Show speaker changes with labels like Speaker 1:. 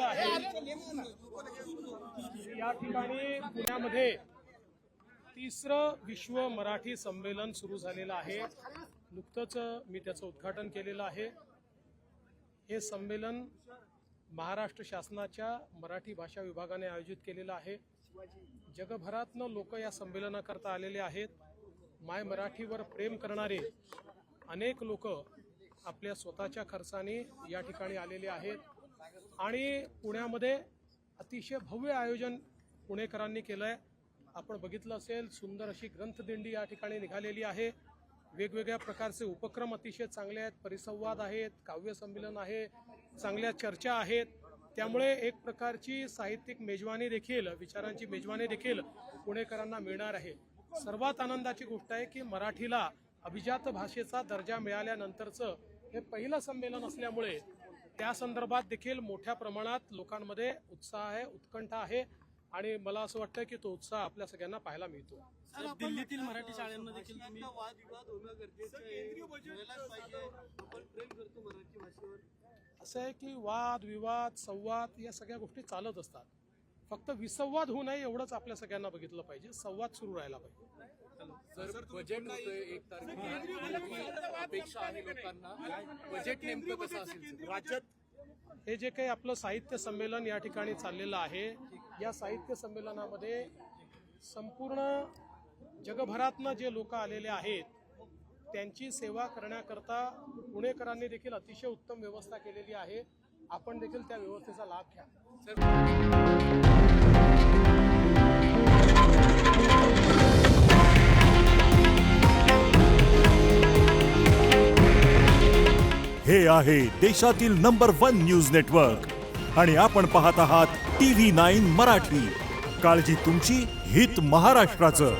Speaker 1: आहे. या ठिकाणी पुण्यामध्ये तिसरं विश्व मराठी संमेलन सुरू झालेलं आहे. नुकतंच मी त्याचं उद्घाटन केलेलं आहे. हे संमेलन महाराष्ट्र शासनाच्या मराठी भाषा विभागाने आयोजित केलेलं आहे. जगभरातनं लोक या संमेलनाकरता आलेले आहेत. माय मराठीवर प्रेम करणारे अनेक लोक आपल्या स्वतःच्या खर्चाने या ठिकाणी आलेले आहेत. आणि पुण्यामध्ये अतिशय भव्य आयोजन पुणेकरांनी केलं आहे आपण बघितलं असेल सुंदर अशी ग्रंथदिंडी या ठिकाणी निघालेली आहे. वेगवेगळ्या प्रकारचे उपक्रम अतिशय चांगले आहेत. परिसंवाद आहेत काव्य संमेलन आहे चांगल्या चर्चा आहेत. त्यामुळे एक प्रकारची साहित्यिक मेजवानी देखील विचारांची मेजवानी देखील पुणेकरांना मिळणार आहे. सर्वात आनंदाची गोष्ट आहे की मराठीला अभिजात भाषेचा दर्जा मिळाल्यानंतरचं हे पहिलं संमेलन असल्यामुळे त्या संदर्भात देखील मोठ्या प्रमाणात लोकांमध्ये उत्साह आहे उत्कंठा आहे आणि मला असं वाटतं की तो उत्साह आपल्या सगळ्यांना पाहायला मिळतो.
Speaker 2: दिल्लीतील मराठी शाळांना देखील
Speaker 1: असं आहे की वाद विवाद संवाद या सगळ्या गोष्टी चालत असतात. फक्त विसंवाद होऊ नये एवढंच आपल्या सगळ्यांना बघितलं पाहिजे. संवाद सुरू राहायला पाहिजे? राज्यात हे जे काही आपलं साहित्य संमेलन या ठिकाणी चाललेलं आहे या साहित्य संमेलनामध्ये संपूर्ण जगभरातनं जे लोक आलेले आहेत त्यांची सेवा करण्याकरता पुणेकरांनी देखील अतिशय उत्तम व्यवस्था केलेली आहे. आपण देखील त्या व्यवस्थेचा लाभ घ्या.
Speaker 3: हे आहे देशातील नंबर वन न्यूज नेटवर्क. आणि आपण पाहत आहात टी व्ही नाईन मराठी. काळजी तुमची हित महाराष्ट्राचं.